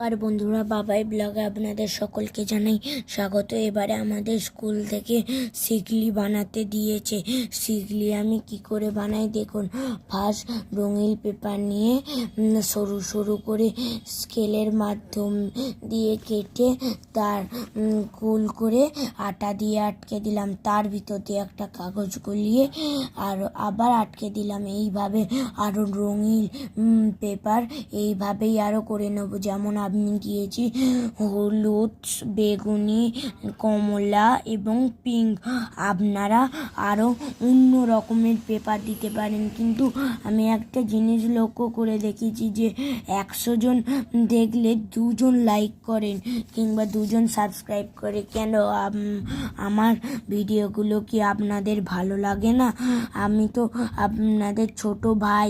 আর বন্ধুরা, বাবাই ব্লগে আপনাদের সকলকে জানাই স্বাগত। এবারে আমাদের স্কুল থেকে সিগলি বানাতে দিয়েছে। সিগলি আমি কি করে বানাই দেখুন। ফার্স্ট রঙিন পেপার নিয়ে সরু সরু করে স্কেলের মাধ্যম দিয়ে কেটে তার গোল করে আটা দিয়ে আটকে দিলাম। তার ভিতর দিয়ে একটা কাগজ গলিয়ে আর আবার আটকে দিলাম। এইভাবে আরও রঙিন পেপার এইভাবেই আরও করে নেব। যেমন গিয়েছি হলুদ, বেগুনি, কমলা এবং পিঙ্ক আপনারা আরও অন্য রকমের পেপার দিতে পারেন। কিন্তু আমি একটা জিনিস লক্ষ্য করে দেখেছি যে একশো জন দেখলে দুজন লাইক করেন কিংবা দুজন সাবস্ক্রাইব করে। কেন? আমার ভিডিওগুলো কি আপনাদের ভালো লাগে না? আমি তো আপনাদের ছোট ভাই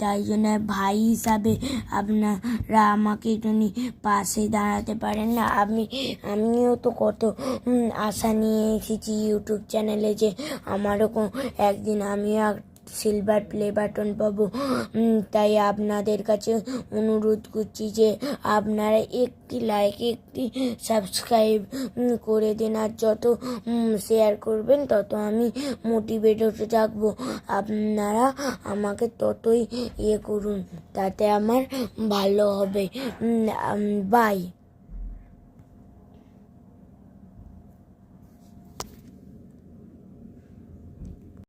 তাই জন্য ভাই হিসাবে আপনারা আমাকে একটুখানি পাশে দাঁড়াতে পারেন না। আমি আমিও তো কত আশা নিয়ে এসেছি ইউটিউব চ্যানেলে যে আমারও একদিন আমিও সিলভার প্লে বাটন পাবো। তাই আপনাদের কাছে অনুরোধ করছি যে আপনারা একটি লাইক একটি সাবস্ক্রাইব করে দিন আর যত শেয়ার করবেন তত আমি মোটিভেট হতে থাকব। আপনারা আমাকে ততই ইয়ে করুন, তাতে আমার ভালো হবে। বাই